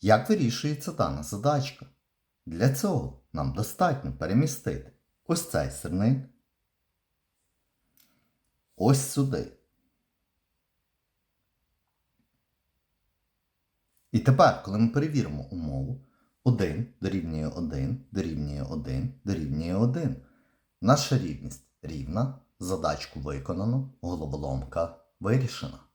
Як вирішується дана задачка? Для цього нам достатньо перемістити ось цей сирник ось сюди. І тепер, коли ми перевіримо умову, 1 дорівнює 1 дорівнює 1 дорівнює 1. Наша рівність рівна, задачку виконано, головоломка вирішена.